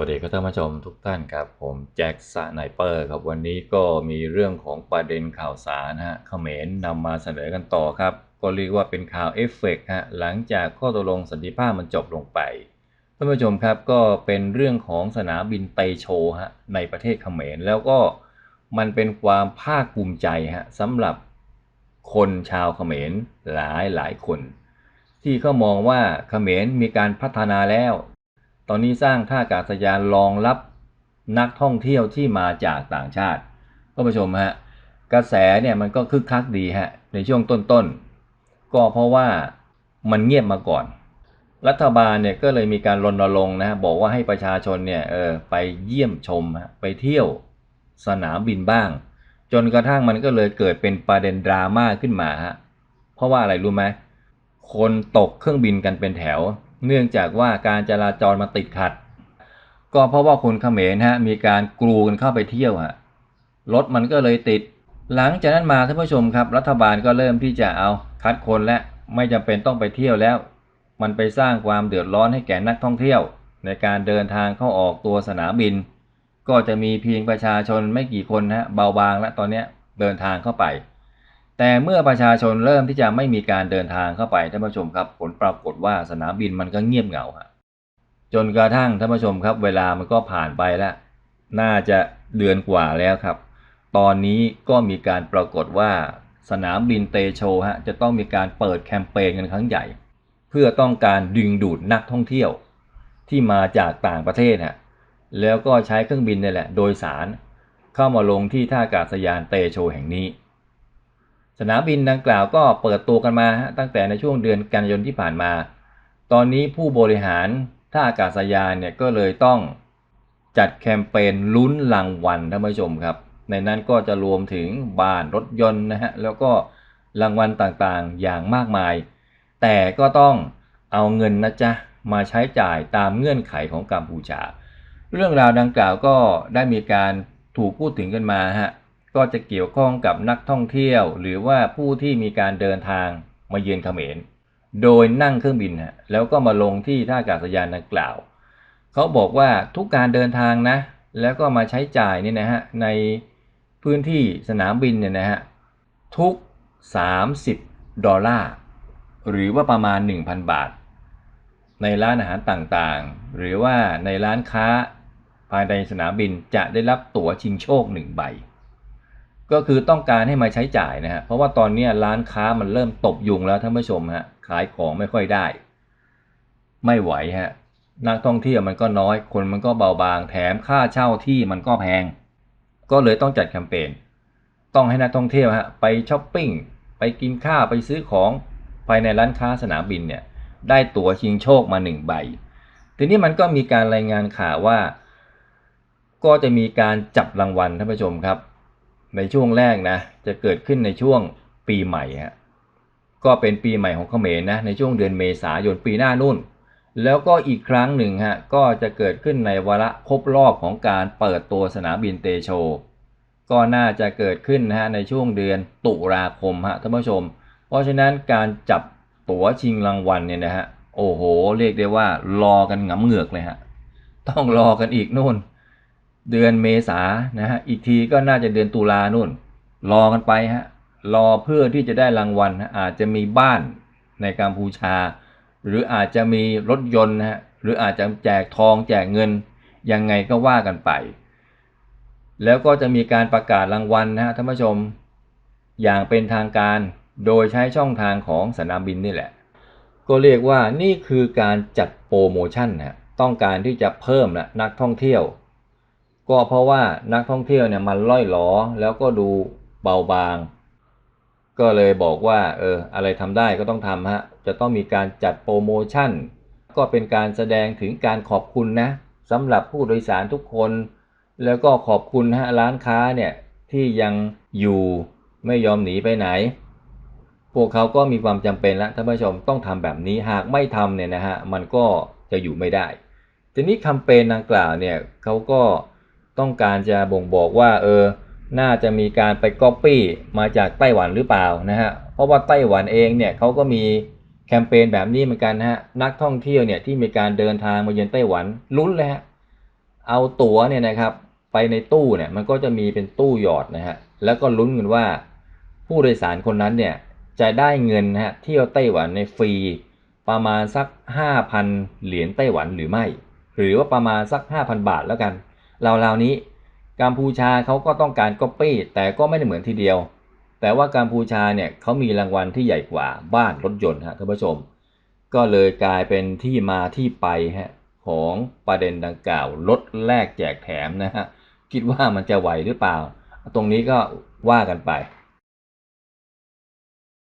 วัสดีครับท่านผู้ชมทุกท่านครับผมแจ็คสไนเปอร์ครับวันนี้ก็มีเรื่องของประเด็นข่าวสารนะฮะเขมรนำมาเสนอกันต่อครับ ก็เรียกว่าเป็นข่าวเอฟเฟกต์ฮะหลังจากข้อตกลงสันติภาพมันจบลงไปท่านผู้ชมครับก็เป็นเรื่องของสนามบินไตโชฮะในประเทศเขมรแล้วก็มันเป็นความภาคภูมิใจฮะสำหรับคนชาวเขมรหลายหลายคน ที่เขามองว่าเขมรมีการพัฒนาแล้ว ตอนนี้สร้างท่าอากาศยานรองรับนักท่องเที่ยวที่มาจากต่างชาติท่านผู้ชมฮะกระแสเนี่ยมันก็คึกคักดีฮะในช่วงต้นๆ ก็เพราะว่ามันเงียบมาก่อน รัฐบาลเนี่ยก็เลยมีการรณรงค์นะฮะบอกว่าให้ประชาชนเนี่ยเออไปเยี่ยมชมฮะไปเที่ยวสนามบินบ้าง จนกระทั่งมันก็เลยเกิดเป็นประเด็นดราม่าขึ้นมาฮะเพราะว่าอะไรรู้ไหมคนตกเครื่องบินกันเป็นแถว เนื่องจากว่าการจราจรมาติดขัด ก็เพราะว่าคนเขมรฮะมีการกรูกันเข้าไปเที่ยวฮะรถมันก็เลยติด หลังจากนั้นมาท่านผู้ชมครับ รัฐบาลก็เริ่มที่จะเอาคัดคนและไม่จำเป็นต้องไปเที่ยวแล้ว มันไปสร้างความเดือดร้อนให้แก่นักท่องเที่ยว ในการเดินทางเข้าออกตัวสนามบิน ก็จะมีเพียงประชาชนไม่กี่คนฮะเบาบางและตอนนี้เดินทางเข้าไป แต่เมื่อประชาชนเริ่มที่จะไม่มีการเดินทางเข้าไปท่านผู้ชมครับ ผลปรากฏว่าสนามบินมันก็เงียบเหงาฮะจนกระทั่งท่านผู้ชมครับ เวลามันก็ผ่านไปแล้ว น่าจะเดือนกว่าแล้วครับ ตอนนี้ก็มีการปรากฏว่าสนามบินเตโชฮะจะต้องมีการเปิดแคมเปญกันครั้งใหญ่ เพื่อต้องการดึงดูดนักท่องเที่ยว ที่มาจากต่างประเทศฮะแล้วก็ใช้เครื่องบินนี่แหละ โดยสาร เข้ามาลงที่ท่าอากาศยานเตโชแห่งนี้ สนามบินดังกล่าวก็เปิดตัวกันมาตั้งแต่ในช่วงเดือนกันยายนที่ผ่านมา ตอนนี้ผู้บริหารท่าอากาศยานเนี่ยก็เลยต้องจัดแคมเปญลุ้นรางวัลท่านผู้ชมครับ ในนั้นก็จะรวมถึงบ้านรถยนต์นะฮะแล้วก็รางวัลต่างๆอย่างมากมาย แต่ก็ต้องเอาเงินนะจ๊ะมาใช้จ่ายตามเงื่อนไขของกัมพูชา เรื่องราวดังกล่าวก็ได้มีการถูกพูดถึงกันมาฮะ ก็จะเกี่ยวข้องกับนักท่องเที่ยว หรือว่าผู้ที่มีการเดินทางมาเยือนเขมร โดยนั่งเครื่องบินฮะแล้วก็มาลงที่ท่าอากาศยานดังกล่าว เขาบอกว่าทุกการเดินทางนะ แล้วก็มาใช้จ่ายนี่นะฮะในพื้นที่สนามบินเนี่ยนะฮะทุก 30 ดอลลาร์หรือว่าประมาณ 1,000 บาท ในร้านอาหารต่างๆ หรือว่าในร้านค้าภายในสนามบินจะได้รับตั๋วชิงโชคหนึ่งใบ ก็คือต้องการให้มาใช้จ่ายนะฮะเพราะว่าตอนนี้ร้านค้ามันเริ่มตบยุงแล้วท่านผู้ชมฮะขายของไม่ค่อยได้ ไม่ไหวฮะนักท่องเที่ยวมันก็น้อยคนมันก็เบาบางแถมค่าเช่าที่มันก็แพง ก็เลยต้องจัดแคมเปญต้องให้นักท่องเที่ยวฮะไปช้อปปิ้งไปกินข้าวไปซื้อของภายในร้านค้าสนามบินเนี่ยได้ตั๋วชิงโชคมาหนึ่งใบ ทีนี้มันก็มีการรายงานข่าวว่า ก็จะมีการจับรางวัลท่านผู้ชมครับ ในช่วงแรกนะจะเกิดขึ้นในช่วงปีใหม่ฮะก็เป็นปีใหม่ของเขมรนะในช่วงเดือนเมษายนปีหน้านู่น แล้วก็อีกครั้งหนึ่งฮะก็จะเกิดขึ้นในวาระครบรอบของการเปิดตัวสนามบินเตโช ก็น่าจะเกิดขึ้นนะฮะในช่วงเดือนตุลาคมฮะท่านผู้ชม เพราะฉะนั้นการจับตั๋วชิงรางวัลเนี่ยนะฮะโอ้โห เรียกได้ว่ารอกันหงำเหงือกเลยฮะต้องรอกันอีกนู่น เดือนเมษานะฮะ อีกทีก็น่าจะเดือนตุลานู่น รอกันไปฮะ รอเพื่อที่จะได้รางวัลฮะอาจจะมีบ้านในกัมพูชา หรืออาจจะมีรถยนต์นะฮะ หรืออาจจะแจกทองแจกเงิน ยังไงก็ว่ากันไป แล้วก็จะมีการประกาศรางวัลนะฮะท่านผู้ชม อย่างเป็นทางการ โดยใช้ช่องทางของสนามบินนี่แหละ ก็เรียกว่านี่คือการจัดโปรโมชั่นนะฮะต้องการที่จะเพิ่มนะนักท่องเที่ยว ก็เพราะว่านักท่องเที่ยวเนี่ยมันล่อยหลอแล้วก็ดูเบาบาง ก็เลยบอกว่าเอออะไรทำได้ก็ต้องทำฮะจะต้องมีการจัดโปรโมชั่น ก็เป็นการแสดงถึงการขอบคุณนะสำหรับผู้โดยสารทุกคน แล้วก็ขอบคุณฮะร้านค้าเนี่ยที่ยังอยู่ไม่ยอมหนีไปไหน พวกเขาก็มีความจำเป็นแล้วท่านผู้ชมต้องทำแบบนี้หากไม่ทำเนี่ยนะฮะมันก็จะอยู่ไม่ได้ ทีนี้แคมเปญดังกล่าวเนี่ยเขาก็ ต้องการจะบ่งบอกว่าเออน่าจะมีการไปก๊อปปี้มาจากไต้หวันหรือเปล่านะฮะเพราะว่าไต้หวันเองเนี่ยเขาก็มีแคมเปญแบบนี้เหมือนกันนะฮะนักท่องเที่ยวเนี่ยที่มีการเดินทางมาเยือนไต้หวันลุ้นเลยฮะเอาตั๋วเนี่ยนะครับไปในตู้เนี่ยมันก็จะมีเป็นตู้หยอดนะฮะแล้วก็ลุ้นกันว่า ผู้โดยสารคนนั้นเนี่ยจะได้เงินนะฮะเที่ยวไต้หวันในฟรีประมาณสัก 5,000 เหรียญไต้หวันหรือไม่ หรือว่าประมาณสัก 5,000 บาทแล้วกัน ราวๆนี้ กัมพูชาเขาก็ต้องการก๊อปปี้แต่ก็ไม่ได้เหมือนทีเดียว แต่ว่ากัมพูชาเนี่ยเขามีรางวัลที่ใหญ่กว่าบ้านรถยนต์ฮะท่านผู้ชม ก็เลยกลายเป็นที่มาที่ไปฮะของประเด็นดังกล่าวลดแลกแจกแถมนะฮะคิดว่ามันจะไหวหรือเปล่า ตรงนี้ก็ว่ากันไป